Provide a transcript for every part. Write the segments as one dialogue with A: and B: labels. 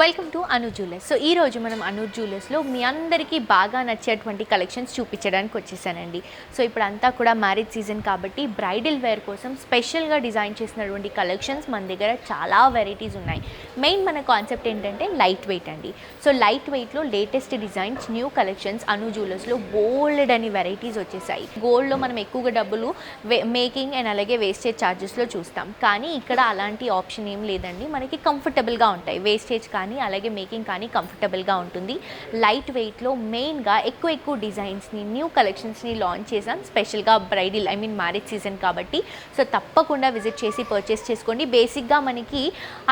A: Welcome to Anu jewellers so ఈ రోజు మనం అను జ్యూలర్స్లో మీ అందరికీ బాగా నచ్చేటువంటి కలెక్షన్స్ చూపించడానికి వచ్చేసానండి. సో ఇప్పుడు అంతా కూడా మ్యారేజ్ సీజన్ కాబట్టి బ్రైడల్ వేర్ కోసం స్పెషల్గా డిజైన్ చేసినటువంటి కలెక్షన్స్ మన దగ్గర చాలా వెరైటీస్ ఉన్నాయి. మెయిన్ మన కాన్సెప్ట్ ఏంటంటే లైట్ వెయిట్ అండి సో లైట్ వెయిట్లో latest designs new collections Anu జ్యూలర్స్లో bold అని వెరైటీస్ వచ్చేసాయి. గోల్డ్లో మనం ఎక్కువగా డబ్బులు మేకింగ్ అండ్ అలాగే వేస్టేజ్ ఛార్జెస్లో చూస్తాం. కానీ ఇక్కడ అలాంటి ఆప్షన్ ఏం లేదండి. మనకి కంఫర్టబుల్గా ఉంటాయి. వేస్టేజ్ కానీ అలాగే మేకింగ్ కానీ కంఫర్టబుల్గా ఉంటుంది. లైట్ వెయిట్లో మెయిన్గా ఎక్కువ ఎక్కువ డిజైన్స్ని న్యూ కలెక్షన్స్ని లాంచ్ చేసాం. స్పెషల్గా bridal I mean marriage season కాబట్టి. సో తప్పకుండా విజిట్ చేసి పర్చేస్ చేసుకోండి. బేసిక్గా మనకి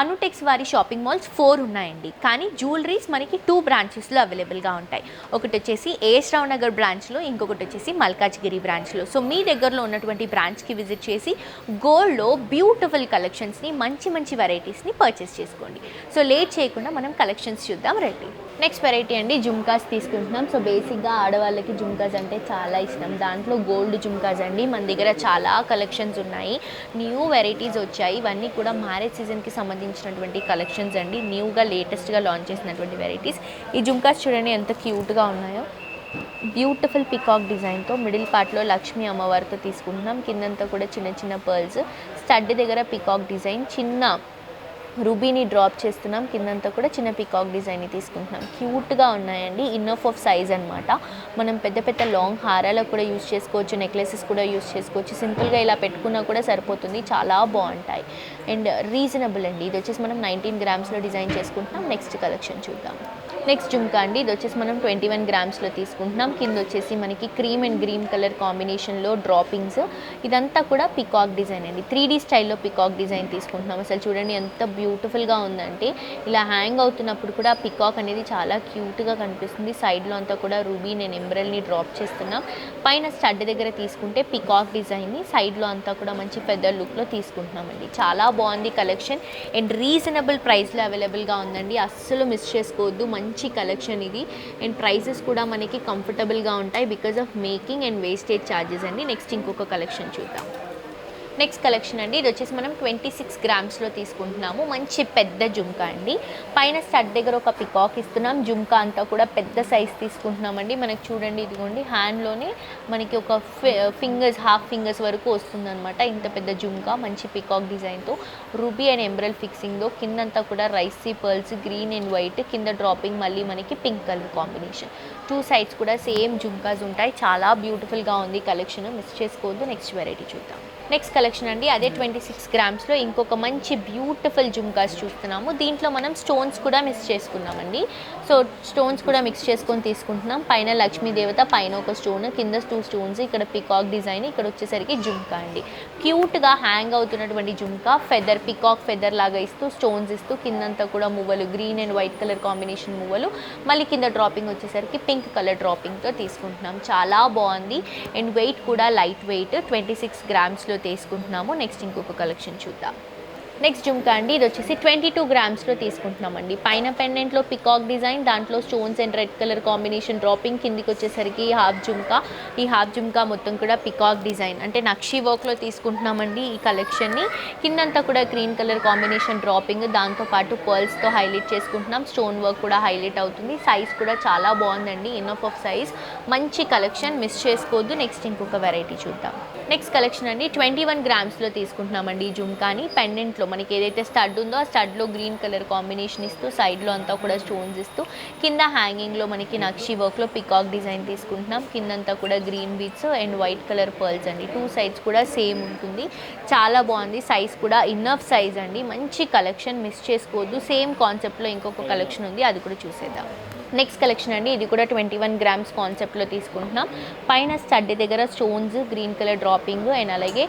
A: అనుటెక్స్ వారి షాపింగ్ మాల్స్ ఫోర్ ఉన్నాయండి. కానీ జ్యువెలరీస్ మనకి టూ బ్రాంచెస్లో అవైలబుల్గా ఉంటాయి. ఒకటి వచ్చేసి ఏఎస్ రావు నగర్ బ్రాంచ్లో ఇంకొకటి వచ్చేసి మల్కాజ్గిరి బ్రాంచ్లో. సో మీ దగ్గరలో ఉన్నటువంటి బ్రాంచ్కి విజిట్ చేసి గోల్డ్లో బ్యూటిఫుల్ కలెక్షన్స్ని మంచి మంచి వెరైటీస్ని పర్చేస్ చేసుకోండి. సో లేట్ చేయకుండా మనం కలెక్షన్స్ చూద్దాం. రండి నెక్స్ట్ వెరైటీ అండి జుమ్కాస్ తీసుకుంటున్నాం. సో బేసిక్గా ఆడవాళ్ళకి జుమ్కాస్ అంటే చాలా ఇష్టం. దాంట్లో గోల్డ్ జుమ్కాస్ అండి. మన దగ్గర చాలా కలెక్షన్స్ ఉన్నాయి. న్యూ వెరైటీస్ వచ్చాయి. ఇవన్నీ కూడా మ్యారేజ్ సీజన్కి సంబంధించినటువంటి కలెక్షన్స్ అండి. న్యూగా లేటెస్ట్గా లాంచ్ చేసినటువంటి వెరైటీస్ ఈ జుమ్కాస్ చూడండి ఎంత క్యూట్గా ఉన్నాయో. బ్యూటిఫుల్ పికాక్ డిజైన్తో మిడిల్ పార్ట్లో లక్ష్మీ అమ్మవారితో తీసుకుంటున్నాం. కిందంతా కూడా చిన్న చిన్న పర్ల్స్ స్టడ్ దగ్గర పికాక్ డిజైన్ చిన్న రూబీని డ్రాప్ చేస్తున్నాం. కిందంతా కూడా చిన్న పికాక్ డిజైన్ని తీసుకుంటున్నాం. క్యూట్గా ఉన్నాయండి. ఇన్నఫ్ ఆఫ్ సైజ్ అనమాట మనం పెద్ద పెద్ద లాంగ్ హారాలకు కూడా యూస్ చేసుకోవచ్చు నెక్లెసెస్ కూడా యూస్ చేసుకోవచ్చు. సింపుల్గా ఇలా పెట్టుకున్నా కూడా సరిపోతుంది. చాలా బాగుంటాయి. అండ్ రీజనబుల్ అండి. ఇది వచ్చేసి మనం నైన్టీన్ గ్రామ్స్లో డిజైన్ చేసుకుంటున్నాం. నెక్స్ట్ కలెక్షన్ చూద్దాం. నెక్స్ట్ జుమ్కా అండి. ఇది వచ్చేసి మనం ట్వంటీ వన్ గ్రామ్స్లో తీసుకుంటున్నాం. కింద వచ్చేసి మనకి క్రీమ్ అండ్ గ్రీన్ కలర్ కాంబినేషన్లో డ్రాపింగ్స్. ఇదంతా కూడా పికాక్ డిజైన్ అండి. త్రీ డీ స్టైల్లో పికాక్ డిజైన్ తీసుకుంటున్నాం. అసలు చూడండి ఎంత బ్యూటిఫుల్గా ఉందంటే ఇలా హ్యాంగ్ అవుతున్నప్పుడు కూడా పికాక్ అనేది చాలా క్యూట్గా కనిపిస్తుంది. సైడ్లో అంతా కూడా రూబీ నేను ఎంబ్రల్ని డ్రాప్ చేస్తున్నాం. పైన స్టడ్ దగ్గర తీసుకుంటే పికాక్ డిజైన్ని సైడ్లో అంతా కూడా మంచి పెద్ద లుక్లో తీసుకుంటున్నామండి చాలా బాగుంది కలెక్షన్. అండ్ రీజనబుల్ ప్రైస్లో అవైలబుల్గా ఉందండి. అస్సలు మిస్ చేసుకోవద్దు. మంచి కలెక్షన్ ఇది. అండ్ ప్రైసెస్ కూడా మనకి కంఫర్టబుల్గా ఉంటాయి because of making and wastage charges అండి. నెక్స్ట్ ఇంకొక కలెక్షన్ చూద్దాం. నెక్స్ట్ కలెక్షన్ అండి. ఇది వచ్చేసి మనం ట్వంటీ సిక్స్ గ్రామ్స్లో తీసుకుంటున్నాము. మంచి పెద్ద జుంకా అండి. పైన స్టడ్ దగ్గర ఒక పికాక్ ఇస్తున్నాం. జుంకా అంతా కూడా పెద్ద సైజ్ తీసుకుంటున్నామండి. మనకి చూడండి ఇదిగోండి హ్యాండ్లోనే మనకి ఒక ఫింగర్స్ హాఫ్ ఫింగర్స్ వరకు వస్తుందన్నమాట. ఇంత పెద్ద జుంకా మంచి పికాక్ డిజైన్తో. రూబీ అండ్ ఎంబ్రల్ ఫిక్సింగ్తో. కిందంతా కూడా రైసీ పర్ల్స్ గ్రీన్ అండ్ వైట్. కింద డ్రాపింగ్ మళ్ళీ మనకి pink colour combination. Two sides కూడా సేమ్ జుంకాస్ ఉంటాయి. చాలా బ్యూటిఫుల్గా ఉంది కలెక్షన్. మిస్ చేసుకోవద్దు. నెక్స్ట్ వెరైటీ చూద్దాం. నెక్స్ట్ కలెక్షన్ అండి అదే ట్వంటీ సిక్స్ గ్రామ్స్లో ఇంకొక మంచి బ్యూటిఫుల్ జుమ్కాస్ చూస్తున్నాము. దీంట్లో మనం స్టోన్స్ కూడా మిక్స్ చేసుకున్నామండి. సో స్టోన్స్ కూడా మిక్స్ చేసుకొని తీసుకుంటున్నాం. పైన లక్ష్మీ దేవత పైన ఒక స్టోన్ కింద టూ స్టోన్స్ ఇక్కడ పికాక్ డిజైన్ ఇక్కడ వచ్చేసరికి జుమ్కా అండి. క్యూట్గా హ్యాంగ్ అవుతున్నటువంటి జుమ్కా ఫెదర్ పికాక్ ఫెదర్ లాగా ఇస్తూ స్టోన్స్ ఇస్తూ కిందంతా కూడా మువ్వలు green and white colour combination మువ్వలు. మళ్ళీ కింద డ్రాపింగ్ వచ్చేసరికి పింక్ కలర్ డ్రాపింగ్తో తీసుకుంటున్నాం. చాలా బాగుంది. అండ్ వెయిట్ కూడా లైట్ వెయిట్ ట్వంటీ సిక్స్ గ్రామ్స్లో తీసుకుంటున్నాము. నెక్స్ట్ ఇంకొక కలెక్షన్ చూద్దాం. నెక్స్ట్ జుమ్కా అండి ఇది వచ్చేసి ట్వంటీ టూ గ్రామ్స్లో తీసుకుంటున్నామండి. పైన పెండెంట్లో పికాక్ డిజైన్ దాంట్లో stones and red colour combination dropping కిందికి వచ్చేసరికి హాఫ్ జుమ్కా. ఈ హాఫ్ జుమ్కా మొత్తం కూడా పికాక్ డిజైన్. అంటే నక్షి వర్క్లో తీసుకుంటున్నామండి ఈ కలెక్షన్ని. కిందంతా కూడా గ్రీన్ కలర్ కాంబినేషన్ డ్రాపింగ్ దాంతోపాటు పర్ల్స్తో హైలైట్ చేసుకుంటున్నాం. స్టోన్ వర్క్ కూడా హైలైట్ అవుతుంది. సైజ్ కూడా చాలా బాగుందండి ఇన్ఫ్ ఆఫ్ సైజ్ మంచి కలెక్షన్ మిస్ చేసుకోవద్దు. నెక్స్ట్ ఇంకొక వెరైటీ చూద్దాం. నెక్స్ట్ కలెక్షన్ అండి ట్వంటీ వన్ గ్రామ్స్లో తీసుకుంటున్నామండి ఈ జుమ్కాని. పెండెంట్లో మనకి ఏదైతే స్టడ్ ఉందో ఆ స్టడ్లో గ్రీన్ కలర్ కాంబినేషన్ ఇస్తూ సైడ్లో అంతా కూడా స్టోన్స్ ఇస్తూ కింద హ్యాంగింగ్లో మనకి నక్షి వర్క్లో పికాక్ డిజైన్ తీసుకుంటున్నాం. కిందంతా కూడా green beads and white colour pearls అండి. టూ సైడ్స్ కూడా సేమ్ ఉంటుంది. చాలా బాగుంది. సైజ్ కూడా ఇన్నఫ్ సైజ్ అండి. మంచి కలెక్షన్ మిస్ చేసుకోవద్దు. సేమ్ కాన్సెప్ట్లో ఇంకొక కలెక్షన్ ఉంది. అది కూడా చూసేద్దాం. నెక్స్ట్ కలెక్షన్ అండి. ఇది కూడా ట్వంటీ వన్ గ్రామ్స్ కాన్సెప్ట్లో తీసుకుంటున్నాం. పైన స్టడ్ దగ్గర stones green colour dropping and అలాగే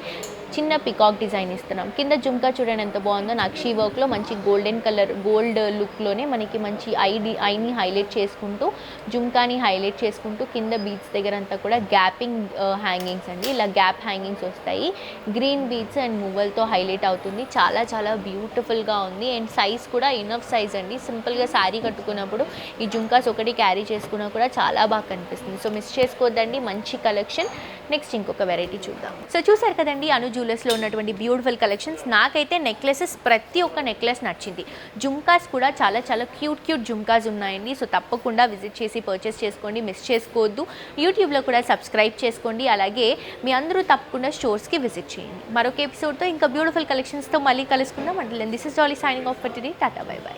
A: చిన్న పికాక్ డిజైన్ ఇస్తున్నాం. కింద జుంకా చూడండి ఎంత బాగుందో. నక్షి వర్క్లో మంచి గోల్డెన్ కలర్ గోల్డ్ లుక్లోనే మనకి మంచి ఐడి ఐని హైలైట్ చేసుకుంటూ జుంకాని హైలైట్ చేసుకుంటూ కింద బీట్స్ దగ్గర అంతా కూడా గ్యాపింగ్ హ్యాంగింగ్స్ అండి. ఇలా గ్యాప్ హ్యాంగింగ్స్ వస్తాయి. గ్రీన్ బీట్స్ అండ్ మువ్వల్తో హైలైట్ అవుతుంది. చాలా చాలా బ్యూటిఫుల్గా ఉంది. అండ్ సైజ్ కూడా ఇనఫ్ సైజ్ అండి. సింపుల్గా శారీ కట్టుకున్నప్పుడు ఈ జుంకాస్ ఒకటి క్యారీ చేసుకున్నా కూడా చాలా బాగా కనిపిస్తుంది. సో మిస్ చేసుకోవద్దండి మంచి కలెక్షన్ నెక్స్ట్ ఇంకొక వెరైటీ చూద్దాం. సో చూసారు కదండి అనుజు జ్యువెలర్స్లో ఉన్నటువంటి బ్యూటిఫుల్ కలెక్షన్స్ నాకైతే నెక్లెసెస్ ప్రతి ఒక్క నెక్లెస్ నచ్చింది. జుమ్కాస్ కూడా చాలా చాలా క్యూట్ క్యూట్ జుమ్కాస్ ఉన్నాయండి. సో తప్పకుండా విజిట్ చేసి పర్చేస్ చేసుకోండి మిస్ చేసుకోవద్దు. యూట్యూబ్లో కూడా సబ్స్క్రైబ్ చేసుకోండి. అలాగే మీ అందరూ తప్పకుండా స్టోర్స్కి విజిట్ చేయండి. మరొక ఎపిసోడ్తో ఇంకా బ్యూటిఫుల్ కలెక్షన్స్తో మళ్ళీ కలుసుకుందాం. అంటే this is Jolly signing off for today tata bye bye